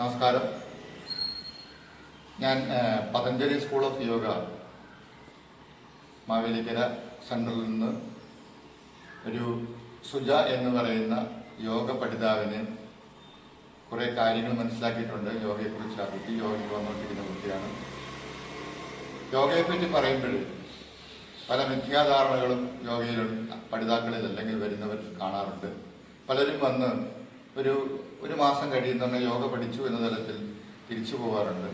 നമസ്കാരം. ഞാൻ Patanjali school of yoga Mavelikkara സെൻട്രലിൽ നിന്ന് ഒരു സുജ എന്ന് പറയുന്ന യോഗ പഠിതാവിന് കുറേ കാര്യങ്ങൾ മനസ്സിലാക്കിയിട്ടുണ്ട്. യോഗയെക്കുറിച്ച് ആ കുട്ടി യോഗയ്ക്ക് വന്നുകൊണ്ടിരിക്കുന്ന കുട്ടിയാണ് യോഗയെപ്പറ്റി പറയുമ്പോൾ പല മിഥ്യാധാരണകളും യോഗയിൽ പഠിതാക്കളിൽ അല്ലെങ്കിൽ വരുന്നവർ കാണാറുണ്ട്. പലരും വന്ന് ഒരു ഒരു മാസം കഴിയുന്ന യോഗ പഠിച്ചു എന്ന തലത്തിൽ തിരിച്ചു പോകാറുണ്ട്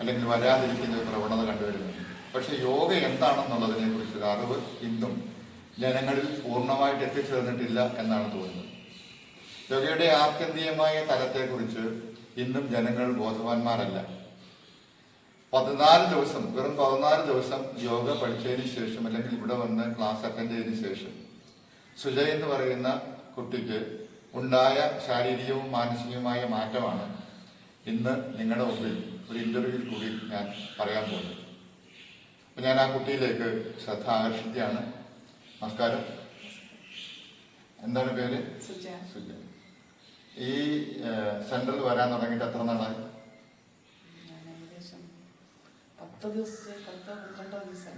അല്ലെങ്കിൽ വരാതിരിക്കുന്ന ഒരു പ്രവണത കണ്ടുവരുന്നുണ്ട് പക്ഷെ യോഗ എന്താണെന്നുള്ളതിനെ കുറിച്ചൊരു അറിവ് ഇന്നും ജനങ്ങളിൽ പൂർണമായിട്ട് എത്തിച്ചേർന്നിട്ടില്ല എന്നാണ് തോന്നുന്നത്. യോഗയുടെ ആത്യന്തികമായ തലത്തെക്കുറിച്ച് ഇന്നും ജനങ്ങൾ ബോധവാന്മാരല്ല. പതിനാല് ദിവസം വെറും പതിനാല് ദിവസം യോഗ പഠിച്ചതിന് ശേഷം അല്ലെങ്കിൽ ഇവിടെ വന്ന് ക്ലാസ് അറ്റൻഡ് ചെയ്തതിന് ശേഷം സുജയ് എന്ന് പറയുന്ന കുട്ടിക്ക് ഉണ്ടായ ശാരീരികവും മാനസികവുമായ മാറ്റമാണ് ഇന്ന് നിങ്ങളുടെ മുമ്പിൽ ഒരു ഇന്റർവ്യൂവിൽ കൂടി ഞാൻ പറയാൻ പോകുന്നത്. അപ്പൊ ഞാൻ ആ കുട്ടിയിലേക്ക് ശ്രദ്ധ ആകർഷിക്കുകയാണ്. നമസ്കാരം. എന്താണ് പേര്? സുജ. ഈ സെന്ററിൽ വരാൻ തുടങ്ങിയിട്ട് എത്ര നാളായി?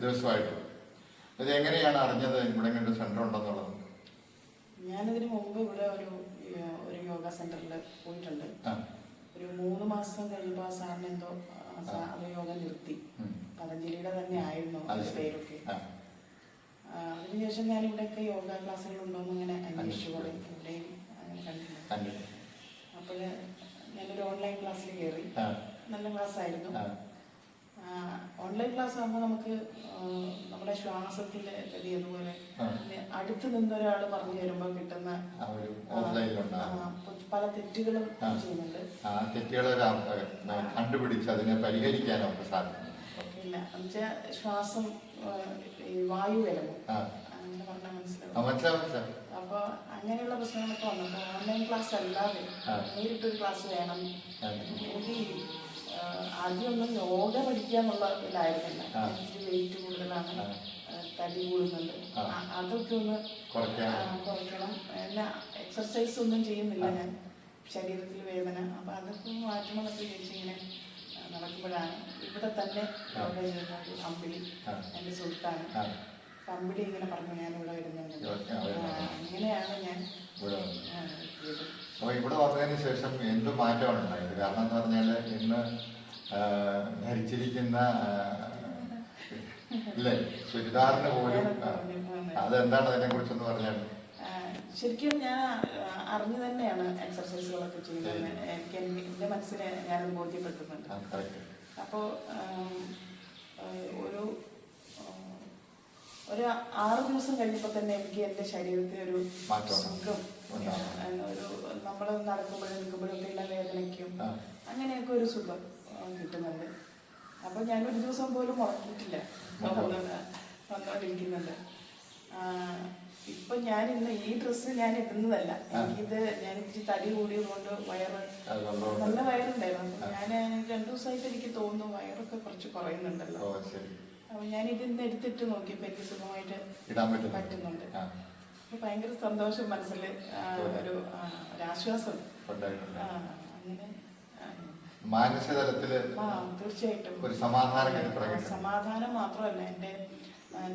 ദിവസമായിട്ട്. ഇത് എങ്ങനെയാണ് അറിഞ്ഞത്? ഇവിടെ ഇങ്ങനെ സെന്റർ ഉണ്ടെന്നുള്ളത് ഞാനിതിന് മുമ്പ് ഇവിടെ ഒരു ഒരു യോഗ സെന്ററിൽ പോയിട്ടുണ്ട്. ഒരു മൂന്ന് മാസം കഴിയുമ്പോൾ സാറിന് എന്തോ അത് യോഗ നിർത്തി. പതഞ്ജലിയുടെ തന്നെ ആയിരുന്നു പേരൊക്കെ. അതിനുശേഷം ഞാൻ ഇവിടെയൊക്കെ യോഗ ക്ലാസ്സുകൾ ഉണ്ടോ എന്ന് ഇങ്ങനെ അന്വേഷിച്ചു കൂടെ ഇവിടെയും അങ്ങനെ കണ്ടില്ല അപ്പോൾ ഞാനൊരു ഓൺലൈൻ ക്ലാസ്സിൽ കയറി. നല്ല ക്ലാസ് ആയിരുന്നു ഓൺലൈൻ ക്ലാസ് ആകുമ്പോൾ നമുക്ക് നമ്മുടെ ശ്വാസത്തിന്റെ ഗതി അതുപോലെ അടുത്ത് നിന്നൊരാൾ പറഞ്ഞു തരുമ്പോൾ കിട്ടുന്ന പല തെറ്റുകളും. ചെയ്യുന്നുണ്ട്. ആ തെറ്റുകളെ കണ്ടുപിടിച്ച് അതിനെ പരിഹരിക്കാൻ നമുക്ക് സാധിക്കും ഇല്ല. എന്നുവെച്ചാൽ ശ്വാസം വായു അപ്പൊ അങ്ങനെ പറഞ്ഞാൽ മനസ്സിലാവും. അപ്പോൾ അങ്ങനെയുള്ള പ്രശ്നങ്ങളൊക്കെ വന്നപ്പോൾ ഓൺലൈൻ ക്ലാസ് അല്ലാതെ. നേരിട്ടൊരു ക്ലാസ് വേണം. എനിക്ക് ആദ്യമൊന്നും യോഗ പഠിക്കുക എന്നുള്ള ഇതിലായിരുന്നില്ല എനിക്ക് വെയിറ്റ് കൂടുതലാണ്. തടി കൂടുന്നുണ്ട്. അതൊക്കെ ഒന്ന് കുറയ്ക്കണം. പിന്നെ എക്സർസൈസ് ഒന്നും ചെയ്യുന്നില്ല ഞാൻ. ശരീരത്തിൽ വേദന. അപ്പം അതൊക്കെ ഒന്ന് മാറ്റണം എന്നൊക്കെ ഇങ്ങനെ നടക്കുമ്പോഴാണ്. ഇവിടെ തന്നെ ആ. യോഗ ചെയ്യുന്ന ഒരു അമ്പിളി. എന്റെ എന്റെ സുഹൃത്താണ് ആ അമ്പിളി ഇങ്ങനെ പറഞ്ഞു ഞാൻ ഇവിടെ വരുന്നുണ്ട് അങ്ങനെയാണ് ഞാൻ ഇവിടെ. അപ്പോൾ വന്നതിന് ശേഷം എന്ത് മാറ്റമാണ് ഉണ്ടായത്? കാരണം എന്ന് പറഞ്ഞാൽ ഇന്ന് ധരിച്ചിരിക്കുന്ന ഇല്ലേ? ചുരിദാറിന് പോലും അതെന്താണ് അതിനെ കുറിച്ചൊന്ന് പറഞ്ഞാൽ ശരിക്കും ഞാൻ അറിഞ്ഞു തന്നെയാണ് എക്സർസൈസുകളൊക്കെ ചെയ്യുന്നത്. എനിക്ക് എൻ- എന്റെ മനസ്സിന് ഞാനത് ബോധ്യപ്പെടുത്തുന്നുണ്ട്. അപ്പോൾ ഒരു ഒരു ആറ് ദിവസം കഴിഞ്ഞപ്പോൾ തന്നെ എനിക്ക് എന്റെ ശരീരത്തിൽ ഒരു സുഖം. ഒരു നമ്മൾ നടക്കുമ്പോഴും നിൽക്കുമ്പോഴും ഒക്കെ ഉള്ള വേദനയ്ക്കും അങ്ങനെയൊക്കെ ഒരു സുഖം കിട്ടുന്നുണ്ട്. ഞാൻ ഒരു ദിവസം പോലും ഉറക്കിയിട്ടില്ല വന്നോണ്ടിരിക്കുന്നുണ്ട്. വന്നുകൊണ്ടിരിക്കുന്നുണ്ട് ഇപ്പൊ ഞാൻ ഇന്ന് ഈ ഡ്രസ്സ് ഞാൻ ഇടുന്നതല്ല. എനിക്കിത് ഞാൻ ഇച്ചിരി തടി കൂടിയത് കൊണ്ട് വയറ് നല്ല വയറുണ്ടായിരുന്നു. ഞാൻ രണ്ടു ദിവസമായിട്ട് എനിക്ക് തോന്നുന്നു വയറൊക്കെ കുറച്ച് കുറയുന്നുണ്ടല്ലോ. ഓ ഞാൻ ഇതിന്ന് എടുത്തിട്ട് നോക്കിയപ്പോ എനിക്ക് സുഖമായിട്ട് ഇടാൻ പറ്റുന്നുണ്ട്. ആ. അപ്പൊ ഭയങ്കര സന്തോഷം മനസ്സിൽ ഒരു ആശ്വാസം ഒരാശ്വാസം. അങ്ങനെ ആ, മാനസിക തലത്തിൽ ആ തീർച്ചയായിട്ടും. ഒരു സമാധാനം സമാധാനം മാത്രമല്ല എന്റെ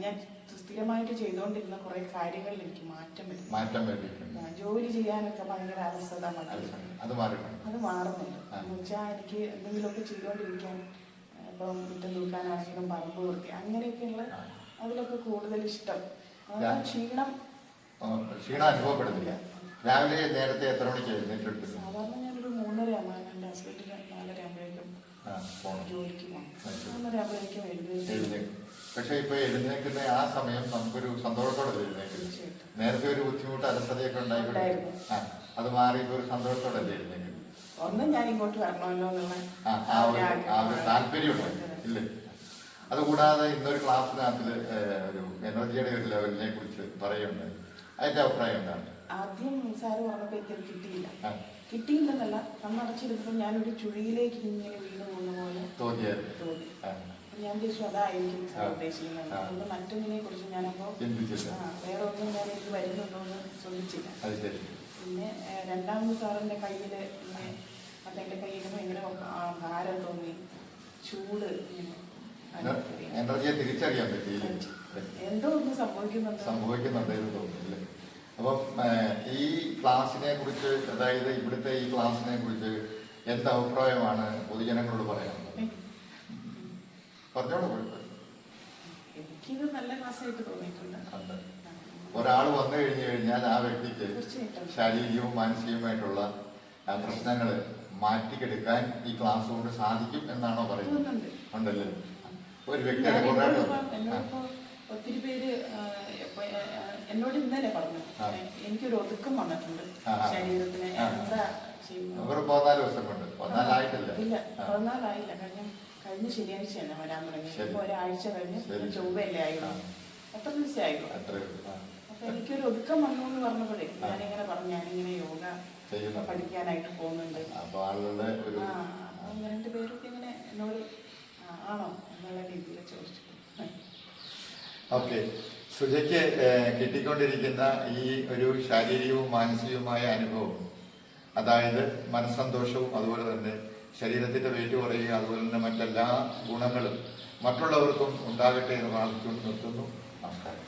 ഞാൻ സ്ഥിരമായിട്ട് ചെയ്തുകൊണ്ടിരുന്ന കുറെ കാര്യങ്ങളിൽ എനിക്ക് മാറ്റം വരും മാറ്റം ജോലി ചെയ്യാനൊക്കെ ഭയങ്കര അലസത അത് മാറുന്നുണ്ട്. എന്ന് വെച്ചാൽ എനിക്ക് എന്തെങ്കിലുമൊക്കെ ചെയ്തുകൊണ്ടിരിക്കാൻ ആ, ഇപ്പം മുറ്റം തൂക്കാനാണെങ്കിലും പറമ്പ് വൃത്തി അങ്ങനെയൊക്കെയുള്ള. അതിലൊക്കെ കൂടുതൽ ഇഷ്ടം. ക്ഷീണം ക്ഷീണം അനുഭവപ്പെടുന്നില്ല. രാവിലെ നേരത്തെ എത്ര മണിക്ക് എഴുന്നേറ്റ് സാധാരണ ഞാനൊരു മൂന്നര ആകുമ്പോൾ എന്റെ ഹസ്ബൻഡിന് നാലര ആകുമ്പോഴേക്കും ആ. പോണം ജോലിക്ക് പോകണം അത് ശരി. മൂന്നര ആകുമ്പോഴേക്കും എഴുന്നേറ്റ്. എഴുന്നേക്കും പക്ഷെ ഇപ്പൊ എഴുന്നേക്കുന്ന ആ സമയം നമുക്കൊരു സന്തോഷത്തോടെ എഴുന്നേക്കും നേരത്തെ ഒരു ബുദ്ധിമുട്ട് അലസതയൊക്കെ ഉണ്ടായിട്ടുണ്ടായിരുന്നു ഉണ്ടായിരുന്നു. അത് മാറി ഇപ്പൊ ഒരു സന്തോഷത്തോടെ എഴുന്നേക്കും ഒന്ന് ഞാൻ ഇങ്ങോട്ട് വരണമല്ലോ എന്നുള്ള താല്പര്യമുണ്ട്. ഇല്ലേ. അതുകൂടാതെ ഇന്നൊരു ക്ലാസ്സിനകത്തിൽ ഒരു എനർജിയുടെ ഒരു ലെവലിനെ കുറിച്ച് പറയുന്നുണ്ട്. അതിന്റെ അഭിപ്രായം എന്താണ്? ആദ്യം സാറ് പറഞ്ഞപ്പോൾ എനിക്കത് കിട്ടിയില്ല. കിട്ടിയില്ലെന്നല്ല കണ്ണടച്ചിരുന്നപ്പോൾ ഞാനൊരു ചുഴിയിലേക്ക് ഇങ്ങനെ വീണ് പോകുന്ന പോലെ തോന്നി. ഞാൻ വിചാരിച്ചു അതായിരിക്കും സാർ. ഉദ്ദേശിക്കുന്നത്. അതുകൊണ്ട് മറ്റൊന്നിനെ കുറിച്ച് ഞാനപ്പോൾ ആ, വേറെ ഒന്നും ഞാൻ എനിക്ക് വരുന്നുണ്ടോ എന്ന് ശ്രദ്ധിച്ചില്ല ശരി. പിന്നെ രണ്ടാമത് സാറിന്റെ കയ്യിൽ ഇങ്ങനെ അതെന്റെ കൈ ചൂട് എനർജിയെ തിരിച്ചറിയാൻ പറ്റിയില്ലേ? എന്തോ ഒന്ന് സംഭവിക്കുന്നുണ്ട്? സംഭവിക്കുന്നുണ്ടെന്ന് തോന്നുന്നില്ലേ? അപ്പം ഈ ക്ലാസിനെ കുറിച്ച് അതായത് ഇവിടുത്തെ ഈ ക്ലാസിനെ കുറിച്ച് എന്ത് അഭിപ്രായമാണ് പൊതുജനങ്ങളോട് പറയാൻ പറഞ്ഞോളൂ. എനിക്കിത് നല്ല ക്ലാസ്സായിട്ട് തോന്നിയിട്ടുണ്ട്. ഒരാൾ വന്നു കഴിഞ്ഞു കഴിഞ്ഞാൽ ആ വ്യക്തിക്ക് ശാരീരികവും മാനസികവുമായിട്ടുള്ള പ്രശ്നങ്ങൾ പ്രശ്നങ്ങൾ മാറ്റിക്കെടുക്കാൻ ഈ ക്ലാസ് കൊണ്ട് സാധിക്കും എന്നാണോ പറയുന്നത്. ഉണ്ടല്ലേ? ഒരു വ്യക്തി ഒത്തിരി പേര് എന്നോട് ഇന്നലെ പറഞ്ഞു. എനിക്കൊരു ഒതുക്കം വന്നിട്ടുണ്ട്. ശരീരത്തിന്. എന്താ ഒരു പതിനാല് ദിവസം കൊണ്ട്. പതിനാലായിട്ടില്ല. ഇല്ല. പതിനാലായില്ല. കഴിഞ്ഞ കഴിഞ്ഞ ശനിയാഴ്ചയാണ് വരാൻ തുടങ്ങി. ഇപ്പൊ ഒരാഴ്ച കഴിഞ്ഞ്. ചൊവ്വയല്ലേ ആയിരുന്നു എത്ര ദിവസമായുള്ളൂ എനിക്കൊരു ഒതുക്കം വന്നു എന്ന് പറഞ്ഞപ്പോഴേ ഞാനിങ്ങനെ പറഞ്ഞു ഞാനിങ്ങനെ യോഗ പഠിക്കാനായിട്ട് പോകുന്നുണ്ട്. അപ്പൊ ആളുകളുടെ ഒരു അപ്പം രണ്ട് പേരൊക്കെ ഇങ്ങനെ എന്നോട് ആണോ എന്നുള്ള രീതിയിൽ ചോദിച്ചു ഓക്കെ. സുജയ്ക്ക് കിട്ടിക്കൊണ്ടിരിക്കുന്ന ഈ ഒരു ശാരീരികവും മാനസികവുമായ അനുഭവം അതായത് മനസ്സന്തോഷവും അതുപോലെ തന്നെ ശരീരത്തിന്റെ വെയിറ്റ് കുറയുക അതുപോലെ തന്നെ മറ്റെല്ലാ ഗുണങ്ങളും മറ്റുള്ളവർക്കും ഉണ്ടാകട്ടെ എന്ന് പ്രാർത്ഥിച്ചുകൊണ്ട് നിർത്തുന്നു. നമസ്കാരം.